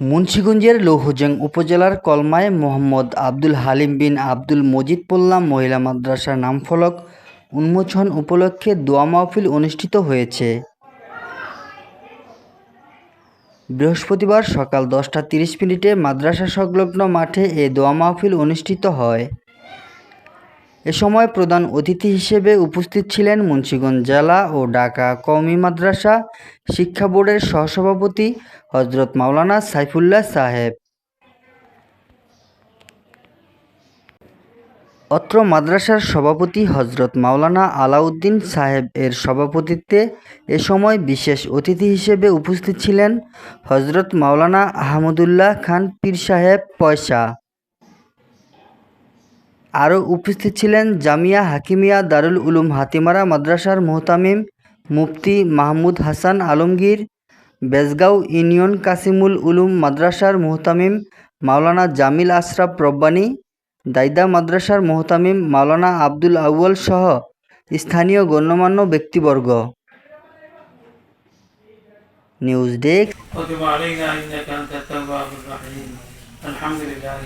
মুন্সিগঞ্জের লৌহজং উপজেলার কলমায় মোহাম্মদ আব্দুল হালিম বিন আব্দুল মজিদ পোল্লাম মহিলা মাদ্রাসার নামফলক উন্মোচন উপলক্ষে দোয়া মাহফিল অনুষ্ঠিত হয়েছে। বৃহস্পতিবার সকাল দশটা তিরিশ মিনিটে মাদ্রাসা সংলগ্ন মাঠে এ দোয়া মাহফিল অনুষ্ঠিত হয়। এ সময় প্রধান অতিথি হিসেবে উপস্থিত ছিলেন মুন্সিগঞ্জ জেলা ও ঢাকা কওমি মাদ্রাসা শিক্ষা বোর্ডের সহসভাপতি হজরত মাওলানা সাইফুল্লাহ সাহেব। অত্র মাদ্রাসার সভাপতি হজরত মাওলানা আলাউদ্দিন সাহেব এর সভাপতিত্বে এ সময় বিশেষ অতিথি হিসেবে উপস্থিত ছিলেন হজরত মাওলানা আহমদুল্লাহ খান পীর সাহেব পয়সা। আরও উপস্থিত ছিলেন জামিয়া হাকিমিয়া দারুল উলুম হাতিমারা মাদ্রাসার মোহতামিম মুফতি মাহমুদ হাসান আলমগীর বেজগাঁও ইউনিয়ন কাসিমুল উলুম মাদ্রাসার মোহতামিম মাওলানা জামিল আশরাফ রব্বানী দাইদা মাদ্রাসার মোহতামিম মাওলানা আব্দুল আউয়াল সহ স্থানীয় গণ্যমান্য ব্যক্তিবর্গ নিউজ ডেস্ক وتب علينا إنك أنت التواب الرحيم الحمد لله